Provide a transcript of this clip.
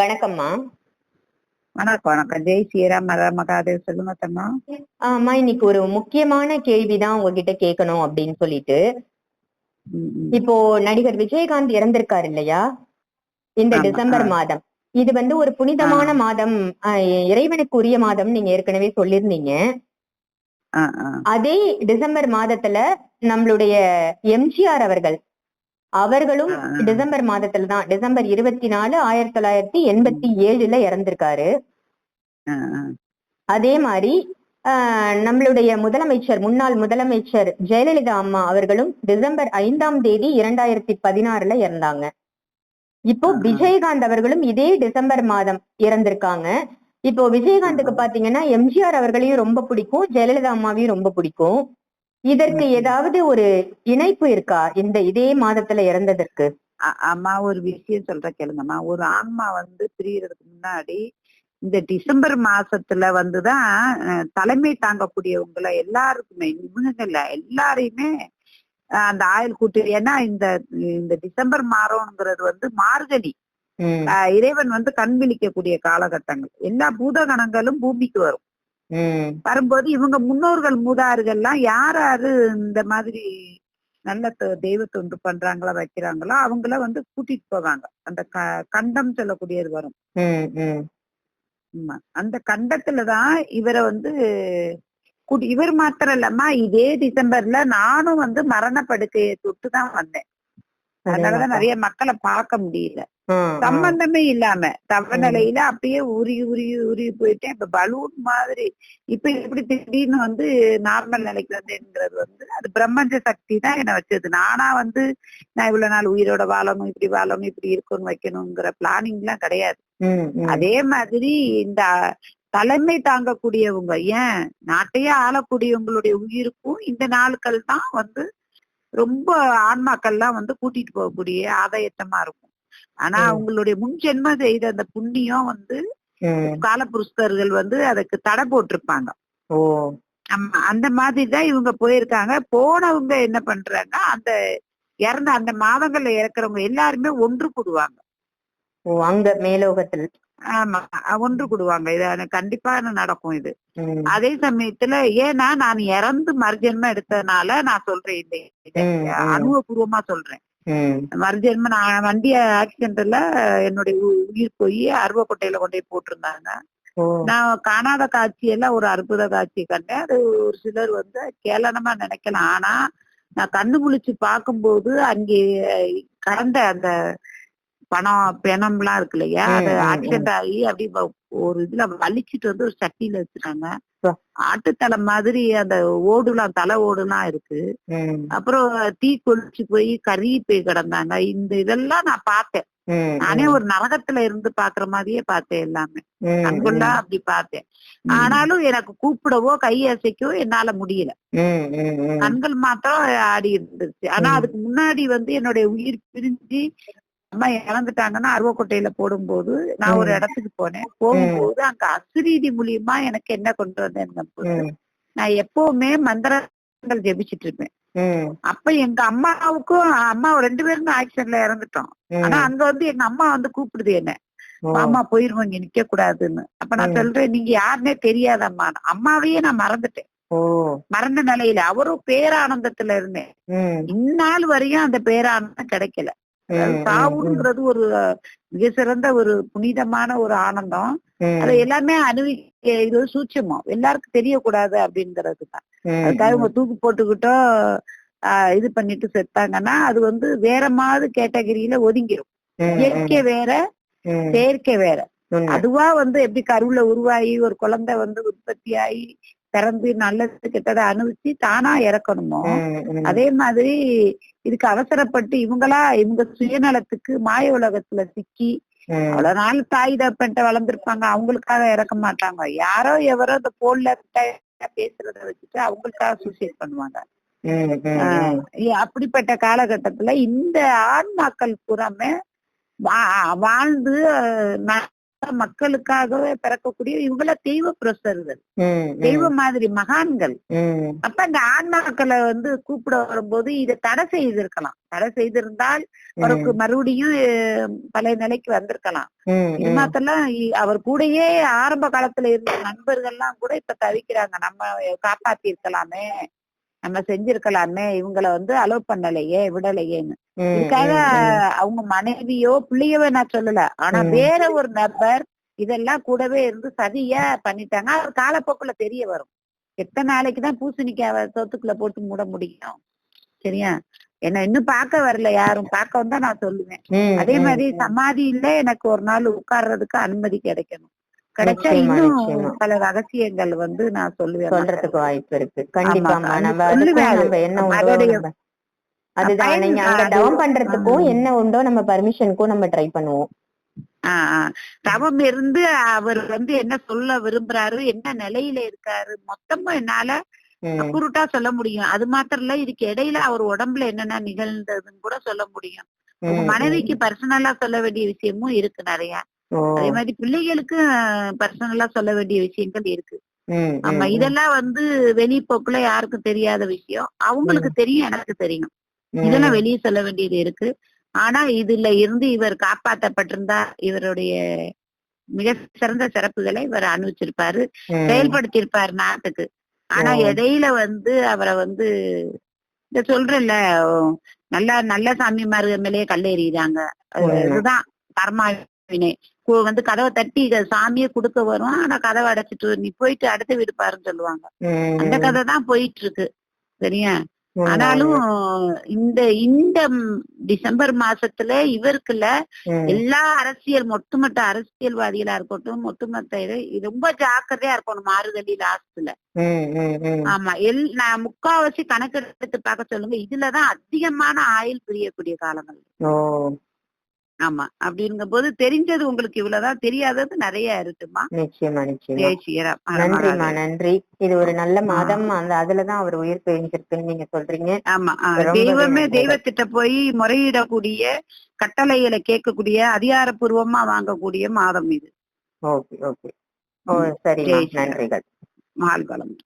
வணக்கம்மா. வணக்கம் வணக்கம். ஜெய் ஸ்ரீராம் மர மகாதேவ் சொல்லுங்க தம்மா அம்மா இன்னைக்கு ஒரு முக்கியமான கேள்விதான் உங்ககிட்ட கேட்கணும் அப்படின்னு சொல்லிட்டு. இப்போ நடிகர் விஜயகாந்த் இறந்திருக்காரு இல்லையா? இந்த ஆமா, டிசம்பர். மாதம். இது வந்து ஒரு புனிதமான மாதம். இறைவனுக்கு உரிய மாதம் நீங்க ஏற்கனவே சொல்லியிருந்தீங்க. ஆ. அதே டிசம்பர் மாதத்துல நம்மளுடைய எம்ஜிஆர் அவர்கள் அவர்களும். டிசம்பர் மாதத்துல தான் டிசம்பர் இருபத்தி நாலு ஆயிரத்தி தொள்ளாயிரத்தி எண்பத்தி ஏழுல இறந்திருக்காரு. அதே மாதிரி ஆஹ், நம்மளுடைய முதலமைச்சர் முன்னாள் முதலமைச்சர் ஜெயலலிதா அம்மா அவர்களும் டிசம்பர் ஐந்தாம் தேதி இரண்டாயிரத்தி பதினாறுல இறந்தாங்க இப்போ. விஜயகாந்த் அவர்களும் இதே டிசம்பர் மாதம் இறந்திருக்காங்க இப்போ விஜயகாந்துக்கு பாத்தீங்கன்னா எம்ஜிஆர் அவர்களையும் ரொம்ப பிடிக்கும் ஜெயலலிதா அம்மாவையும் ரொம்ப பிடிக்கும் இதற்கு. ஏதாவது ஒரு இணைப்பு இருக்கா? இந்த இதே மாதத்துல இறந்ததற்கு. அம்மா ஒரு விஷயம் சொல்ற கேளுங்கம்மா. ஒரு ஆன்மா வந்து பிரியறதுக்கு முன்னாடி இந்த டிசம்பர் மாசத்துல வந்துதான் தலைமை தாங்கக்கூடியவங்களை எல்லாருக்குமே இவங்க இல்ல எல்லாரையுமே அந்த ஆயுள் கூட்டு ஏன்னா இந்த இந்த டிசம்பர் மாதம்ங்கிறது வந்து மார்கழி. இறைவன் வந்து கண் விழிக்கக்கூடிய காலகட்டங்கள். எல்லா பூதகணங்களும் பூமிக்கு வரும். வரும்போது இவங்க முன்னோர்கள் மூதாறுகள்லாம் யார் யாரு இந்த மாதிரி நல்ல தெய்வ தொண்டு பண்றாங்களா வைக்கிறாங்களோ அவங்கள வந்து கூட்டிட்டு போவாங்க. அந்த கண்டம் சொல்லக்கூடியது வரும். அந்த கண்டத்துலதான் இவரை வந்து இவர் மாத்திரம் இல்லம்மா இதே டிசம்பர்ல நானும் வந்து மரண படுக்கையை தொட்டு தான் வந்தேன். அதனாலதான் நிறைய மக்களை பார்க்க முடியல. சம்பந்தமே இல்லாம தவநிலையில அப்படியே உருகி உருகி உருகி போயிட்டேன் இப்ப பலூன் மாதிரி இப்ப எப்படி திடீர்னு வந்து நார்மல் நிலைக்கு வந்தேங்கிறது வந்து அது பிரம்மஞ்ச சக்தி தான் என்ன வச்சது. நானா வந்து நான் இவ்வளவு நாள் உயிரோட வாழணும் இப்படி வாழணும் இப்படி இருக்கணும் வைக்கணுங்கிற பிளானிங் எல்லாம் கிடையாது. அதே மாதிரி இந்த தலைமை தாங்கக்கூடியவங்க ஏன்? நாட்டையே ஆளக்கூடியவங்களுடைய உயிருக்கும் இந்த நாட்கள் தான் வந்து ரொம்ப ஆன்மாக்கள்லாம் வந்து கூட்டிட்டு போகக்கூடிய ஆதாயத்தமா இருக்கும். ஆனா. அவங்களுடைய முன் ஜென்மம் செய்த அந்த புண்ணியம் வந்து ம். காலபுருஷர்கள் வந்து அதுக்கு தடை போட்டிருப்பாங்க. ஆமா அந்த மாதிரி தான் இவங்க போயிருக்காங்க. போனவங்க என்ன பண்றாங்க அந்த இறந்த அந்த மாதங்கள்ல இறக்குறவங்க எல்லாருமே ஒன்று கூடுவாங்க. ஓ அங்க மேலோகத்தில். ஆமா ஒன்று கூடுவாங்க. இது கண்டிப்பா நடக்கும் இது. அதே சமயத்துல ஏன்னா நான் இறந்து மறுஜென்மம் எடுத்ததுனால நான் சொல்றேன் ம். அனுபவபூர்வமா சொல்றேன். ம், மறுஜென்மம் நான் வண்டி ஆக்சிடென்ட்ல என்னுடைய உயிர் போய் அருவக்கொட்டையில கொண்டு போய் போட்டிருந்தாங்க. நான் காணாத காட்சி எல்லாம் ஒரு அற்புத காட்சி கண்டேன். அது ஒரு சிலர் வந்து கேளனமா நினைக்கலாம். ஆனா நான் கண்ணு முழிச்சு பார்க்கும்போது அங்கே கடந்த அந்த பணம் பிணம்லாம் இருக்கு இல்லையா அது. ஆக்சிடென்ட் ஆகி அப்படி ஒரு இதுல வலிச்சிட்டு வந்து ஒரு சட்டியில வச்சுட்டாங்க. பா. ஆட்டுத்தலை மாதிரி அந்த ஓடுலாம் தலை ஓடுலாம் இருக்கு. அப்புறம் தீ கொளிச்சு போய் கறி போய் கிடந்தாங்க. இந்த இதெல்லாம் நான் பார்த்தேன். நானே ஒரு நரகத்துல இருந்து பாக்குற மாதிரியே பார்த்தேன் எல்லாமே. ம், கண்கொள்ளா அப்படி பார்த்தேன். ஆனாலும் எனக்கு கூப்பிடவோ கை அசைக்கவோ என்னால முடியல. கண்கள் மாத்திரம் ஆடி இருந்துச்சு ஆனா. அதுக்கு முன்னாடி வந்து என்னுடைய உயிர் பிரிஞ்சு அம்மா இறந்துட்டாங்கன்னா அருவக்கொட்டையில போடும்போது நான் ஒரு. இடத்துக்கு போனேன். போகும்போது அங்க அசுரீதி மூலியமா எனக்கு என்ன கொண்டு வந்தேன் நான் எப்பவுமே மந்திரங்கள் ஜெபிச்சிட்டு இருப்பேன். அப்ப எங்க அம்மாவுக்கும் அம்மா ரெண்டு பேரும் ஆக்சிடென்ட்ல இறந்துட்டோம். ஆனா அங்க வந்து எங்க அம்மா வந்து கூப்பிடுது என்ன. அம்மா போயிருவோம் இங்க நிக்க கூடாதுன்னு அப்ப நான். சொல்றேன் நீங்க யாருன்னே தெரியாதம்மா. அம்மாவையே நான் மறந்துட்டேன். மறந்த நிலையில அவரும் பேரானந்தத்துல இருந்தேன். இந்நாள் வரையும் அந்த பேரானந்தம் கிடைக்கல. சாவுங்கிறது ஒரு மிக சிறந்த ஒரு புனிதமான ஒரு ஆனந்தம். அதை எல்லாமே அனுபவிக்க இது சூட்சமம். எல்லாருக்கும் தெரியக்கூடாது அப்படிங்கிறது தான் அதுக்காக இவங்க தூக்கு போட்டுக்கிட்டோ ஆஹ், இது பண்ணிட்டு செத்தாங்கன்னா அது வந்து வேற மாதிரி கேட்டகரியில ஒதுங்கிரும். ம், இயற்கை வேற செயற்கை வேற. அதுவா வந்து எப்படி கருவுல உருவாகி ஒரு குழந்தை வந்து உற்பத்தி ஆகி பிறந்து நல்லது கெட்டதை அனுபவிச்சு தானா இறக்கணுமோ. அதே மாதிரி இதுக்கு அவசரப்பட்டு இவங்களா இவங்க சுயநலத்துக்கு மாய உலகத்துல சிக்கி அவ்வளவு நாள் தாய் தப்பன்ட்ட வளர்ந்துருப்பாங்க அவங்களுக்காக இறக்க மாட்டாங்க. யாரோ எவரோ இந்த போன்ல பேசுறத வச்சுட்டு அவங்களுக்காக சூசைட் பண்ணுவாங்க. அப்படிப்பட்ட காலகட்டத்துல இந்த ஆன்மாக்கள் புறமே வா- வாழ்ந்து மக்களுக்காகவே பிறக்கக்கூடிய இவங்கள தெய்வ ம், தெய்வ மாதிரி மகான்கள். அப்ப இந்த ஆன்மாக்களை வந்து கூப்பிட வரும்போது இதை தடை செய்திருக்கலாம். தடை செய்திருந்தால் அவருக்கு மறுபடியும் பழைய நிலைக்கு வந்திருக்கலாம். இது. மாத்தெல்லாம் அவர் கூடயே ஆரம்ப காலத்துல இருந்த நண்பர்கள்லாம் கூட இப்ப தவிக்கிறாங்க. நம்ம காப்பாத்தி இருக்கலாமே நம்ம செஞ்சிருக்கலாமே இவங்கள வந்து அலோவ் பண்ணலையே விடலையேன்னு. இதுக்காக. அவங்க மனைவியோ பிள்ளையவோ நான் சொல்லல. ஆனா. வேற ஒரு நபர் இதெல்லாம் கூடவே இருந்து சதியா பண்ணிட்டாங்க. அது காலப்போக்குல தெரிய வரும். எத்தனை நாளைக்கு தான் பூசணிக்காவை சொத்துக்குள்ள போட்டு மூட முடியும்? சரியா? என்ன இன்னும் பார்க்க வரல யாரும். பார்க்க வந்தா நான் சொல்லுவேன். அதே மாதிரி. சமாதியில எனக்கு ஒரு நாள் உட்கார்றதுக்கு அனுமதி கிடைக்கணும். கிடைச்சா இன்னும். பல ரகசியங்கள் வந்து நான் சொல்லுவேன் சொல்றதுக்கு வாய்ப்பு இருக்கு. கண்டிப்பாமா ஆமா, நம்ம என்ன அதுதான் நீங்க அங்க டவுன் பண்றதுக்கும். என்ன உண்டோ நம்ம பர்மிஷனுக்கும் நம்ம ட்ரை பண்ணுவோம். தவம் இருந்து அவர் வந்து என்ன சொல்ல விரும்புறாரு என்ன நிலையில இருக்காரு மொத்தமும் என்னால ம், அக்குருட்டா சொல்ல முடியும். அது மாத்திரம் இல்ல இதுக்கு இடையில அவர் உடம்புல என்னென்ன நிகழ்ந்ததுன்னு கூட சொல்ல முடியும். மனைவிக்கு பர்சனலா சொல்ல வேண்டிய விஷயமும் இருக்கு நிறைய. அதே மாதிரி பிள்ளைகளுக்கு பர்சனலா சொல்ல வேண்டிய விஷயங்கள் இருக்கு. ஆமா இதெல்லாம் வந்து வெளிப்போக்குல யாருக்கும் தெரியாத விஷயம். அவங்களுக்கு தெரியும் எனக்கு தெரியும். இதெல்லாம் வெளியே சொல்ல வேண்டியது இருக்கு. ஆனா இதுல இருந்து இவர் காப்பாற்றப்பட்டிருந்தா இவருடைய மிக சிறந்த சிறப்புகளை இவர் அனுபவிச்சிருப்பாரு. செயல்படுத்தியிருப்பாரு நாட்டுக்கு. ஆனா. இடையில வந்து அவரை வந்து இந்த சொல்றேன்ல நல்ல நல்ல சாமிமார்கள் மேலேயே அது உண்மை. இதுதான் கர்மாவினை கு- வந்து கதவை தட்டி சாமியே கொடுக்க வரும். ஆனா கதவை அடைச்சிட்டு நீ போயிட்டு அடுத்த வீடு பாருன்னு சொல்லுவாங்க. அந்த கதை தான் போயிட்டு இருக்கு சரியா ஆனாலும். இந்த இந்த டிசம்பர் மாசத்துல இவருக்குள்ள எல்லா அரசியல் ஒட்டுமொத்த அரசியல்வாதிகளா இருக்கட்டும் ஒட்டுமொத்த ரொம்ப ஜாக்கிரதையா இருக்கணும் மாறுதலி லாஸ்ட்ல. ஆமா. எல் நான் முக்காவாசி கணக்கெடுத்து பார்க்க சொல்லுங்க இதுலதான் அதிகமான ஆயுள் பிரியக்கூடிய காலங்கள். ஆமா. அப்படிங்கிற போது தெரிஞ்சது உங்களுக்கு இவ்வளவுதான் தெரியாதது நிறைய இருக்குமா? நிச்சயமா நிச்சயமா. மகாதேவ். நன்றி. இது ஒரு நல்ல மாதம். அந்த அதுலதான் அவர் உயிர் பிரிஞ்சிருக்குன்னு நீங்க சொல்றீங்க. ஆமா தெய்வமே. தெய்வத்திட்ட போய் முறையிடக்கூடிய கட்டளைகளை கேட்கக்கூடிய அதிகாரப்பூர்வமா வாங்கக்கூடிய மாதம் இது. Okay okay. ஓ ஸ்ரீராம். நன்றிகள். மகால் பலம்